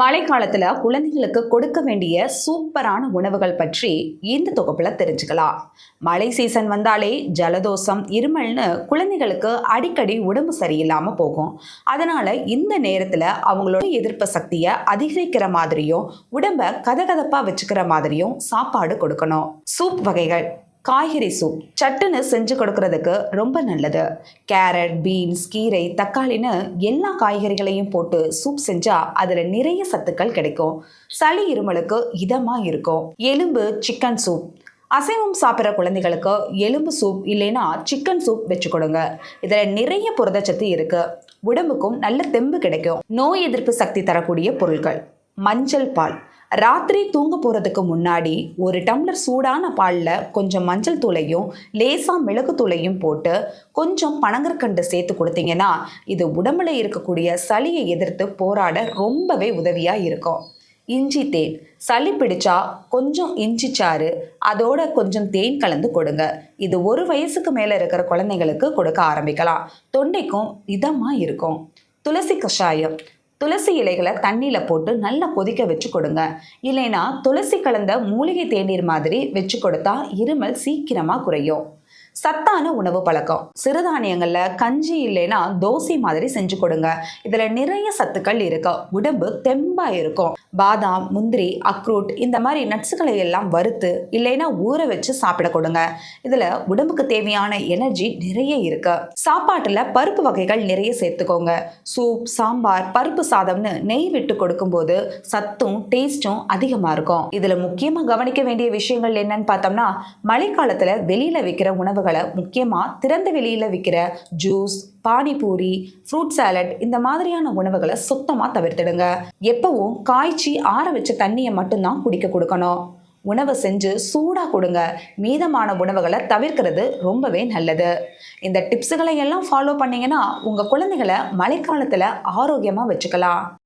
மழைக்காலத்தில் குழந்தைங்களுக்கு கொடுக்க வேண்டிய சூப்பரான உணவுகள் பற்றி இந்த தொகுப்பில் தெரிஞ்சுக்கலாம். மழை சீசன் வந்தாலே ஜலதோஷம் இருமல்னு குழந்தைகளுக்கு அடிக்கடி உடம்பு சரியில்லாமல் போகும். அதனால் இந்த நேரத்தில் அவங்களோட எதிர்ப்பு சக்தியை அதிகரிக்கிற மாதிரியும் உடம்பை கதகதப்பாக வச்சுக்கிற மாதிரியும் சாப்பாடு கொடுக்கணும். சூப் வகைகள். காய்கறி சூப் சட்டுன்னு செஞ்சு கொடுக்கறதுக்கு ரொம்ப நல்லது. கேரட் பீன்ஸ் கீரை தக்காளின்னு எல்லா காய்கறிகளையும் போட்டு சூப் செஞ்சா அதில் நிறைய சத்துக்கள் கிடைக்கும். சளி இருமலுக்கு இதமாக இருக்கும். எலும்பு சிக்கன் சூப் அசைவம் சாப்பிட்ற குழந்தைகளுக்கு எலும்பு சூப் இல்லைன்னா சிக்கன் சூப் வச்சு கொடுங்க. இதில் நிறைய புரதச்சத்து இருக்கு. உடம்புக்கும் நல்ல தெம்பு கிடைக்கும். நோய் எதிர்ப்பு சக்தி தரக்கூடிய பொருட்கள். மஞ்சள் பால். ராத்திரி தூங்க போகிறதுக்கு முன்னாடி ஒரு டம்ளர் சூடான பாலில் கொஞ்சம் மஞ்சள் தூளையும் லேசாக மிளகு தூளையும் போட்டு கொஞ்சம் பனங்கற்கண்டு சேர்த்து கொடுத்தீங்கன்னா இது உடம்புல இருக்கக்கூடிய சளியை எதிர்த்து போராட ரொம்பவே உதவியாக இருக்கும். இஞ்சி தேன். சளி பிடிச்சா கொஞ்சம் இஞ்சி சாறு அதோட கொஞ்சம் தேன் கலந்து கொடுங்க. இது ஒரு வயசுக்கு மேலே இருக்கிற குழந்தைங்களுக்கு கொடுக்க ஆரம்பிக்கலாம். தொண்டைக்கும் இதமாக இருக்கும். துளசி கஷாயம். துளசி இலைகளை தண்ணியில் போட்டு நல்லா கொதிக்க வச்சு கொடுங்க. இல்லைன்னா துளசி கலந்த மூலிகை தேநீர் மாதிரி வச்சு கொடுத்தா இருமல் சீக்கிரமாக குறையும். சத்தான உணவு பழக்கம். சிறுதானியங்களில் கஞ்சி இல்லைன்னா தோசை மாதிரி செஞ்சு கொடுங்க. இதில் நிறைய சத்துக்கள் இருக்கு. உடம்பு தெம்பாக இருக்கும். பாதாம் முந்திரி அக்ரூட் இந்த மாதிரி நட்ஸுகளை எல்லாம் வறுத்து இல்லைன்னா ஊற வச்சு சாப்பிட கொடுங்க. இதில் உடம்புக்கு தேவையான எனர்ஜி நிறைய இருக்கு. சாப்பாட்டில் பருப்பு வகைகள் நிறைய சேர்த்துக்கோங்க. சூப் சாம்பார் பருப்பு சாதம்னு நெய் விட்டு கொடுக்கும்போது சத்தும் டேஸ்ட்டும் அதிகமாக இருக்கும். இதில் முக்கியமாக கவனிக்க வேண்டிய விஷயங்கள் என்னன்னு பார்த்தோம்னா மழைக்காலத்தில் வெளியில் விற்கிற உணவுகளை முக்கியமாக திறந்த வெளியில் விற்கிற ஜூஸ் பானிபூரி ஃப்ரூட் சாலட் இந்த மாதிரியான உணவுகளை சுத்தமாக தவிர்த்துடுங்க. எப்பவும் காய்ச்சி ஆற வச்ச தண்ணியை மட்டும்தான் குடிக்க கொடுக்கணும். உணவை செஞ்சு சூடாக கொடுங்க. மீதமான உணவுகளை தவிர்க்கிறது ரொம்பவே நல்லது. இந்த டிப்ஸுகளை எல்லாம் ஃபாலோ பண்ணீங்கன்னா உங்கள் குழந்தைகளை மழைக்காலத்தில் ஆரோக்கியமாக வச்சுக்கலாம்.